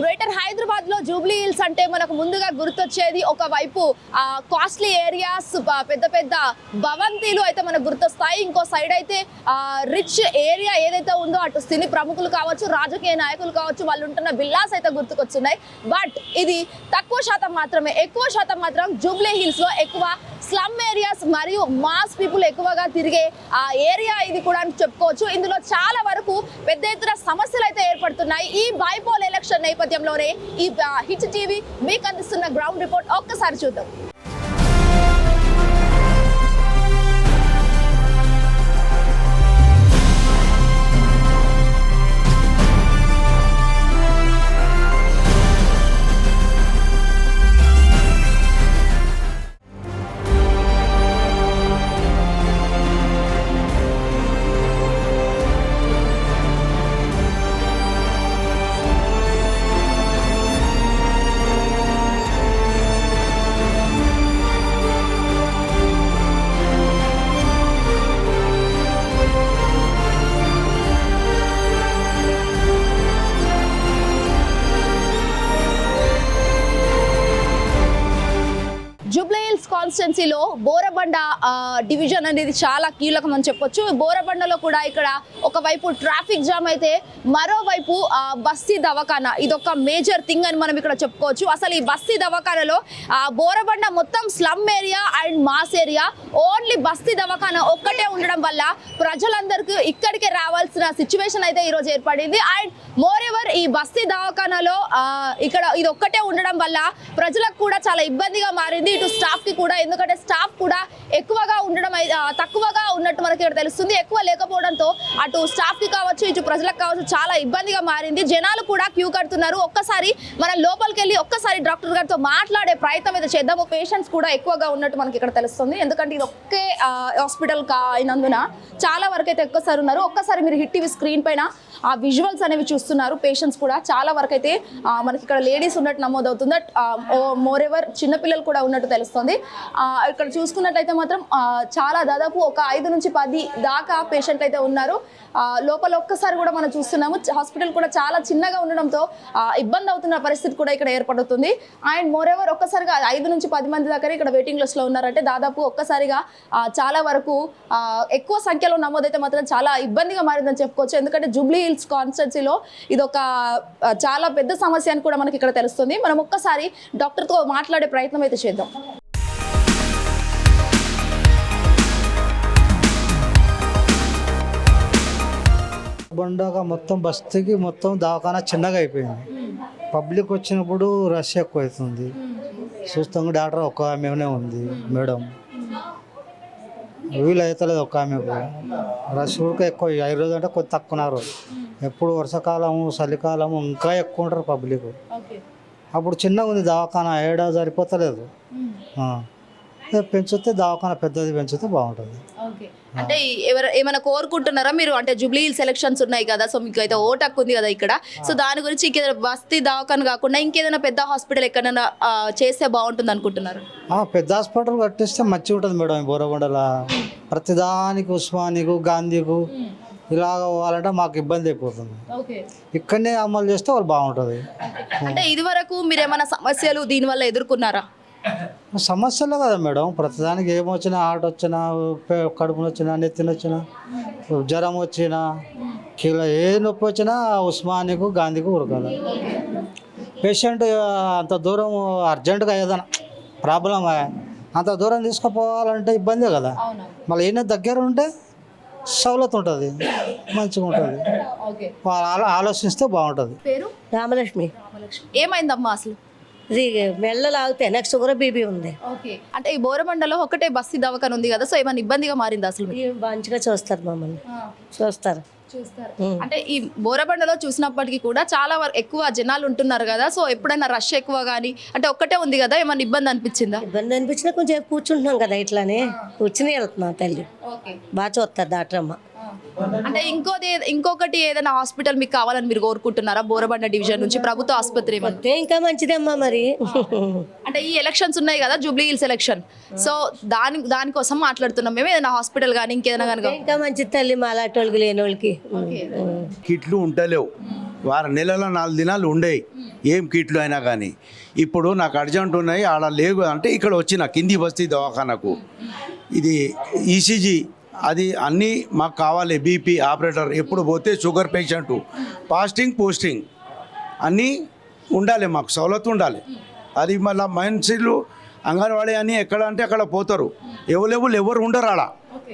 Greater హైదరాబాద్లో Jubilee hills అంటే మనకు ముందుగా గుర్తొచ్చేది ఒక వైపు కాస్ట్లీ ఏరియాస్ పెద్ద పెద్ద భవంతిలు అయితే మనకు గుర్తొస్తాయి. ఇంకో సైడ్ అయితే రిచ్ ఏరియా ఏదైతే ఉందో అటు సినీ ప్రముఖులు కావచ్చు రాజకీయ నాయకులు కావచ్చు వాళ్ళు ఉంటున్న విల్లాస్ అయితే గుర్తుకొచ్చున్నాయి. బట్ ఇది తక్కువ శాతం మాత్రమే ఎక్కువ శాతం మాత్రం జూబ్లీ హిల్స్లో ఎక్కువ స్లమ్ ఏరియాస్ మరియు మాస్ పీపుల్ ఎక్కువగా తిరిగే ఆ ఏరియా ఇది కూడా అని చెప్పుకోవచ్చు. ఇందులో చాలా వరకు పెద్ద ఎత్తున సమస్యలు అయితే ఏర్పడుతున్నాయి. ఈ బైపోల్ ఎలక్షన్ నేపథ్యంలోనే ఈ హిట్ టీవీ మీకు అందిస్తున్న గ్రౌండ్ రిపోర్ట్ ఒక్కసారి చూద్దాం. కాన్స్టిట్యున్సీలో బోరబండ డివిజన్ అనేది చాలా కీలకం అని చెప్పొచ్చు. బోరబండలో కూడా ఇక్కడ ఒకవైపు ట్రాఫిక్ జామ్ అయితే మరోవైపు బస్తీ దవాఖానా. ఇదొక మేజర్ థింగ్ అని మనం ఇక్కడ చెప్పుకోవచ్చు. అసలు ఈ బస్తీ దవాఖానలో బోరబండ మొత్తం slum area and mass area. Only బస్తీ దవాఖానా ఒక్కటే ఉండడం వల్ల ప్రజలందరికీ ఇక్కడికే రావాల్సిన సిచ్యువేషన్ అయితే ఈరోజు ఏర్పడింది. అండ్ మోర్ ఎవర్ ఈ బస్తీ దవాఖానాలో ఇక్కడ ఇది ఒక్కటే ఉండడం వల్ల ప్రజలకు కూడా చాలా ఇబ్బందిగా మారింది. ఇటు స్టాఫ్కి కూడా ఎందుకంటే స్టాఫ్ కూడా ఎక్కువగా ఉండడం తక్కువగా ఉన్నట్టు మనకి ఇక్కడ తెలుస్తుంది. ఎక్కువ లేకపోవడంతో అటు స్టాఫ్కి కావచ్చు ఇటు ప్రజలకు కావచ్చు చాలా ఇబ్బందిగా మారింది. జనాలు కూడా క్యూ కడుతున్నారు. ఒక్కసారి మనం లోపలికి వెళ్ళి ఒక్కసారి డాక్టర్ గారితో మాట్లాడే ప్రయత్నం అయితే చేద్దాము. పేషెంట్స్ కూడా ఎక్కువగా ఉన్నట్టు మనకి ఇక్కడ తెలుస్తుంది. ఎందుకంటే ఇది ఒకే హాస్పిటల్ కా అయినందున చాలా వరకు అయితే ఎక్కువసారి ఉన్నారు. ఒక్కసారి మీరు హిట్ టీవీ స్క్రీన్ పైన ఆ విజువల్స్ అనేవి చూస్తున్నారు. పేషెంట్స్ కూడా చాలా వరకు అయితే మనకి ఇక్కడ లేడీస్ ఉన్నట్టు నమోదవుతుంది. మోర్ ఎవర్ చిన్నపిల్లలు కూడా ఉన్నట్టు తెలుస్తుంది. ఇక్కడ చూసుకున్నట్లయితే మాత్రం చాలా దాదాపు ఒక ఐదు నుంచి పది దాకా పేషెంట్లు అయితే ఉన్నారు. లోపల ఒక్కసారి కూడా మనం చూస్తున్నాము హాస్పిటల్ కూడా చాలా చిన్నగా ఉండడంతో ఇబ్బంది అవుతున్న పరిస్థితి కూడా ఇక్కడ ఏర్పడుతుంది. అండ్ మోర్ ఎవర్ ఒక్కసారిగా ఐదు నుంచి పది మంది దగ్గర ఇక్కడ వెయిటింగ్ లిస్ట్లో ఉన్నారంటే దాదాపు ఒక్కసారిగా చాలా వరకు ఎక్కువ సంఖ్యలో నమోదైతే మాత్రం చాలా ఇబ్బందిగా మారిందని చెప్పుకోవచ్చు. ఎందుకంటే జూబ్లీ హిల్స్ కాన్స్టెన్సీలో ఇది ఒక చాలా పెద్ద సమస్య అని కూడా మనకి ఇక్కడ తెలుస్తుంది. మనం ఒక్కసారి డాక్టర్తో మాట్లాడే ప్రయత్నం అయితే చేద్దాం. బండగా మొత్తం బస్తీకి మొత్తం దవాఖానా చిన్నగా అయిపోయింది. పబ్లిక్ వచ్చినప్పుడు రష్ ఎక్కువ అవుతుంది చూస్తాం డాక్టర్ ఒక ఆమెనే ఉంది మేడం. వీలు అవుతలేదు ఒక ఆమెకు రష్ కూడా ఎక్కువ ఐదు రోజులు అంటే కొద్ది తక్కువ ఉన్నారు. ఎప్పుడు వర్షాకాలము చలికాలము ఇంకా ఎక్కువ ఉంటారు పబ్లిక్. అప్పుడు చిన్నగా ఉంది దవాఖానా ఏడా సరిపోతలేదు. పెంచితే దవాఖానా పెద్దది పెంచితే బాగుంటుంది. అంటే ఎవరు ఏమైనా కోరుకుంటున్నారా? మీరు అంటే జూబ్లీ హిల్స్ ఎలక్షన్స్ ఉన్నాయి కదా సో మీకు అయితే ఓట్ హక్కు ఉంది కదా ఇక్కడ. సో దాని గురించి ఇంకేదైనా బస్తీ దవాఖాన కాకుండా ఇంకేదైనా పెద్ద హాస్పిటల్ ఎక్కడైనా చేస్తే బాగుంటుంది అనుకుంటున్నారు? పెద్ద హాస్పిటల్ కట్టిస్తే మంచిగా ఉంటుంది మేడం ఈ బోరబండల ప్రతిదానికి ఉస్మానికు గాంధీకు ఇలాగ పోవాలంటే మాకు ఇబ్బంది అయిపోతుంది. ఇక్కడనే అమలు చేస్తే వాళ్ళు బాగుంటుంది. అంటే ఇది వరకు మీరు ఏమైనా సమస్యలు దీనివల్ల ఎదుర్కొన్నారా? సమస్యలే కదా మేడం. ప్రతిదానికి ఏమొచ్చినా ఆట వచ్చినా కడుపున వచ్చినా నెత్తిన వచ్చినా జ్వరం వచ్చినా కీళ్ళ ఏ నొప్పి వచ్చినా ఉస్మానికు గాంధీకు ఉరకాలి. పేషెంట్ అంత దూరం అర్జెంటుగా ఏదైనా ప్రాబ్లం అంత దూరం తీసుకుపోవాలంటే ఇబ్బందే కదా. మళ్ళీ ఈయన దగ్గర ఉంటే సౌలత్ ఉంటుంది మంచిగా ఉంటుంది. వాళ్ళు ఆలో- ఆలోచిస్తే బాగుంటుంది. పేరు? రామలక్ష్మి. ఏమైందమ్మా అసలు? ఇది మెల్లలు ఆగితే నాకు షుగర్ బీపీ ఉంది. ఓకే. అంటే ఈ బోరబండలో ఒకటే బస్తీ దవాఖాన ఉంది కదా సో ఏమైనా ఇబ్బందిగా మారింది అసలు మంచిగా చూస్తారు మమ్మల్ని. చూస్తారు. చూస్తారు. అంటే ఈ బోరబండలో చూసినప్పటికీ కూడా చాలా వరకు ఎక్కువ జనాలు ఉంటున్నారు కదా సో ఎప్పుడైనా రష్ ఎక్కువ కానీ అంటే ఒక్కటే ఉంది కదా ఏమైనా ఇబ్బంది అనిపించిందా? ఇబ్బంది అనిపించినా కొంచెం కూర్చుంటున్నాం కదా ఇట్లానే. కూర్చుని వెళ్తున్నాం తల్లి. బాగా చూస్తారు డాక్టర్ అమ్మ అంటే ఇంకోది ఇంకొకటి ఏదైనా హాస్పిటల్ మీకు కావాలని మీరు కోరుకుంటున్నారా? బోరబండ డివిజన్ నుంచి ప్రభుత్వ ఆసుపత్రి వస్తే ఇంకా మంచిదమ్మా మరి. అంటే ఈ ఎలక్షన్స్ ఉన్నాయి కదా జూబ్లీ హిల్స్ ఎలక్షన్. సో దాని దానికోసం మాట్లాడుతున్నాం మేము ఏదైనా హాస్పిటల్ కానీ ఇంకేదైనా కానీ ఇంకా మంచిది తల్లి మా లాంటి వాళ్ళకి లేని వాళ్ళకి కిట్లు ఉంటలేవు. వారం నెలలో నాలుగు దినాలు ఉండేవి ఏం కిట్లు అయినా కానీ ఇప్పుడు నాకు అర్జెంట్ ఉన్నాయి ఆడ లేవు అంటే ఇక్కడ వచ్చిన కింది బస్తీ దవాఖానకు. ఇది ఈసీజీ అది అన్నీ మాకు కావాలి బీపీ ఆపరేటర్ ఎప్పుడు పోతే షుగర్ పేషెంటు ఫాస్టింగ్ పోస్టింగ్ అన్నీ ఉండాలి మాకు సవలతు ఉండాలి. అది మళ్ళీ మనుషులు అంగన్వాడీ అని ఎక్కడ అంటే అక్కడ పోతారు. ఎవరెవరు ఎవరు ఉండరు ఆడ.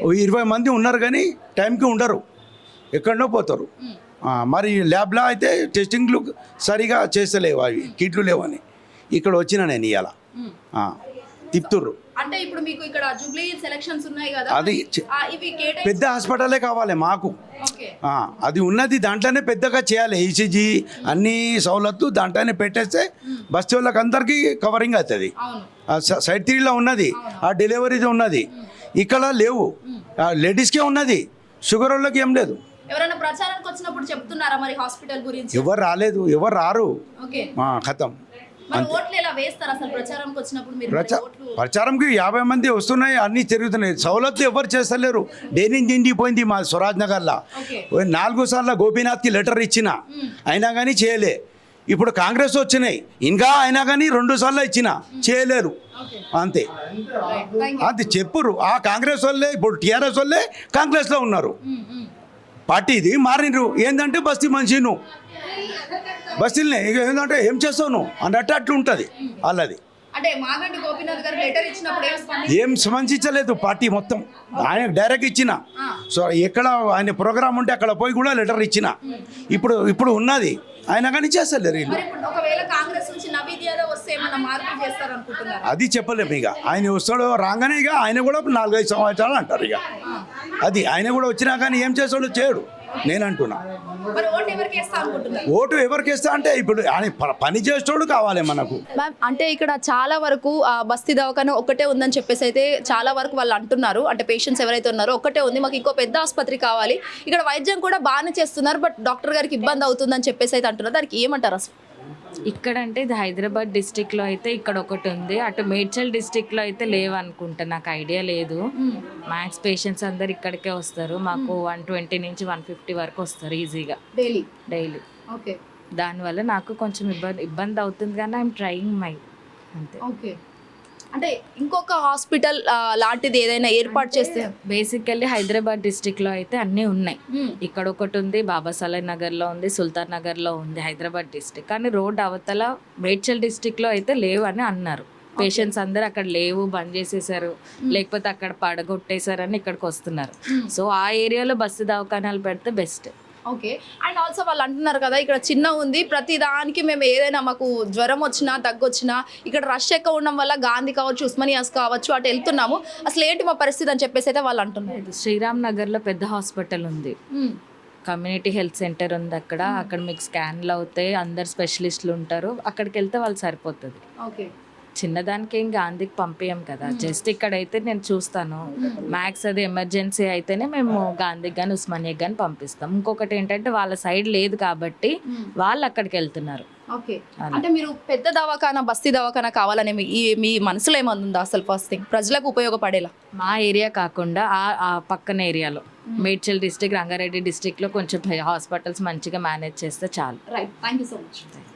ఓ ఇరవై మంది ఉన్నారు కానీ టైంకి ఉండరు. ఎక్కడనో పోతారు. మరి ల్యాబ్లో అయితే టెస్టింగ్లు సరిగా చేస్తలేవు అవి కిట్లు లేవని. ఇక్కడ వచ్చిన నేను ఇవాళ తిప్పుతుర్రు. అంటే ఇప్పుడు మీకు ఇక్కడ జూబ్లీ సెలక్షన్స్ ఉన్నాయి కదా. అది ఇవి పెద్ద హాస్పిటలే కావాలి మాకు. అది ఉన్నది దాంట్లోనే పెద్దగా చేయాలి. ఈసీజీ అన్ని సౌలత్తు దాంట్లోనే పెట్టేస్తే బస్తీ వాళ్ళకి అందరికీ కవరింగ్ అవుతుంది. అవును. ఆ స- సైడ్ త్రీలో ఉన్నది. ఆ డెలివరీది ఉన్నది. ఇక్కడ లేవు. లేడీస్కే ఉన్నది. షుగర్ వాళ్ళకి ఏం లేదు. ఎవరైనా ప్రచారానికి వచ్చినప్పుడు చెప్తున్నారా మరి హాస్పిటల్ గురించి? ఎవరు రాలేదు. ఎవరు రారు. ఓకే. ప్రచారంకి యాభై మంది వస్తున్నాయి అన్నీ తిరుగుతున్నాయి. సౌలత్తు ఎవరు చేస్తలేరు. డైనింగ్ నిండిపోయింది మా స్వరాజ్ నగర్లో. నాలుగు సార్లు గోపీనాథ్కి లెటర్ ఇచ్చిన. అయినా కానీ చేయలే. ఇప్పుడు కాంగ్రెస్ వచ్చినాయి. ఇంకా అయినా కానీ రెండు సార్లు ఇచ్చిన. చేయలేరు. అంతే. అంతే చెప్పురు. ఆ కాంగ్రెస్ వాళ్ళే ఇప్పుడు టీఆర్ఎస్ వాళ్ళే కాంగ్రెస్లో ఉన్నారు. పార్టీ ఇది మారినరు. ఏంటంటే బస్తీ మనిషి నువ్వు బస్తీలనే ఇక ఏంటంటే ఏం చేస్తావు నువ్వు? అన్నట్టు అట్లా ఉంటుంది వాళ్ళది. ఏం స్పందించలేదు పార్టీ మొత్తం. ఆయన డైరెక్ట్ ఇచ్చిన. సో ఎక్కడ ఆయన ప్రోగ్రామ్ ఉంటే అక్కడ పోయి కూడా లెటర్ ఇచ్చిన. ఇప్పుడు ఇప్పుడు ఉన్నది. ఆయన కానీ చేస్తలేరు అది చెప్పలేము ఇక. ఆయన వస్తాడు రాగానే ఇక ఆయన కూడా నాలుగైదు సంవత్సరాలు అంటారు ఇక. అది ఆయన కూడా వచ్చినా కానీ ఏం చేస్తాడో చేయడు. నేను అంటున్నా మరి ఓటు ఎవరికి వేస్తా ఇస్తా అంటే ఇప్పుడు పని చేసేటోడు కావాలి మనకు. అంటే ఇక్కడ చాలా వరకు ఆ, బస్తీ దవాఖాన ఒకటే ఉందని చెప్పేసి అయితే చాలా వరకు వాళ్ళు అంటున్నారు. అంటే పేషెంట్స్ ఎవరైతే ఉన్నారో ఒకటే ఉంది. మాకు ఇంకో పెద్ద ఆసుపత్రి కావాలి. ఇక్కడ వైద్యం కూడా బాగానే చేస్తున్నారు బట్ డాక్టర్ గారికి ఇబ్బంది అవుతుందని చెప్పేసి అయితే అంటున్నారు. దానికి ఏమంటారు అసలు? ఇక్కడ అంటే ఇది హైదరాబాద్ డిస్టిక్లో అయితే ఇక్కడ ఒకటి ఉంది. అటు మేడ్చల్ డిస్టిక్లో అయితే లేవనుకుంటా. నాకు ఐడియా లేదు. మ్యాక్స్ పేషెంట్స్ అందరు ఇక్కడికే వస్తారు. మాకు వన్ ట్వంటీ నుంచి వన్ ఫిఫ్టీ వరకు వస్తారు ఈజీగా. డైలీ? డైలీ. ఓకే. దానివల్ల నాకు కొంచెం ఇబ్బంది ఇబ్బంది అవుతుంది కానీ ఐఎమ్ ట్రయింగ్ మై అంతే. ఓకే. అంటే ఇంకొక హాస్పిటల్ లాంటిది ఏదైనా ఏర్పాటు చేస్తే? బేసికల్లీ హైదరాబాద్ డిస్టిక్లో అయితే అన్నీ ఉన్నాయి. ఇక్కడ ఒకటి ఉంది బాబాసాలయ్ నగర్లో ఉంది సుల్తాన్ నగర్లో ఉంది హైదరాబాద్ డిస్టిక్ కానీ రోడ్ అవతల మేడ్చల్ డిస్టిక్లో అయితే లేవు అని అన్నారు పేషెంట్స్ అందరు అక్కడ లేవు బంద్ చేసేసారు. లేకపోతే అక్కడ పడగొట్టేశారని ఇక్కడికి వస్తున్నారు. సో ఆ ఏరియాలో బస్సు దవాఖానాలు పెడితే బెస్ట్. ఓకే అండ్ ఆల్సో వాళ్ళు అంటున్నారు కదా ఇక్కడ చిన్న ఉంది ప్రతి దానికి మేము ఏదైనా మాకు జ్వరం వచ్చినా తగ్గొచ్చినా ఇక్కడ రష్ ఎక్కువ ఉండడం వల్ల గాంధీ కావచ్చు ఉస్మానియాస్ కావచ్చు అటు వెళ్తున్నాము. అసలు ఏంటి మా పరిస్థితి అని చెప్పేసి అయితే వాళ్ళు అంటున్నారు. శ్రీరామ్ నగర్లో పెద్ద హాస్పిటల్ ఉంది. కమ్యూనిటీ హెల్త్ సెంటర్ ఉంది అక్కడ. అక్కడ మీకు స్కాన్లు అవుతాయి అందరు స్పెషలిస్టులు ఉంటారు. అక్కడికి వెళ్తే వాళ్ళు సరిపోతుంది. ఓకే చిన్నదానికి ఏం గాంధీకి పంపించాం కదా. జస్ట్ ఇక్కడైతే నేను చూస్తాను. మ్యాక్స్ అది ఎమర్జెన్సీ అయితేనే మేము గాంధీకి కానీ ఉస్మానియాకి కానీ పంపిస్తాం. ఇంకొకటి ఏంటంటే వాళ్ళ సైడ్ లేదు కాబట్టి వాళ్ళు అక్కడికి వెళ్తున్నారు. ఓకే. అంటే మీరు పెద్ద దవాఖానా బస్తీ దవాఖానా కావాలని మీ మనసులో ఏమైనా ఉందా అసలు ఫస్ట్ థింగ్? ప్రజలకు ఉపయోగపడేలా? మా ఏరియా కాకుండా ఆ ఆ పక్కన ఏరియాలో. మేడ్చల్ డిస్టిక్ రంగారెడ్డి డిస్టిక్లో కొంచెం హాస్పిటల్స్ మంచిగా మేనేజ్ చేస్తే చాలు. Right thank you so much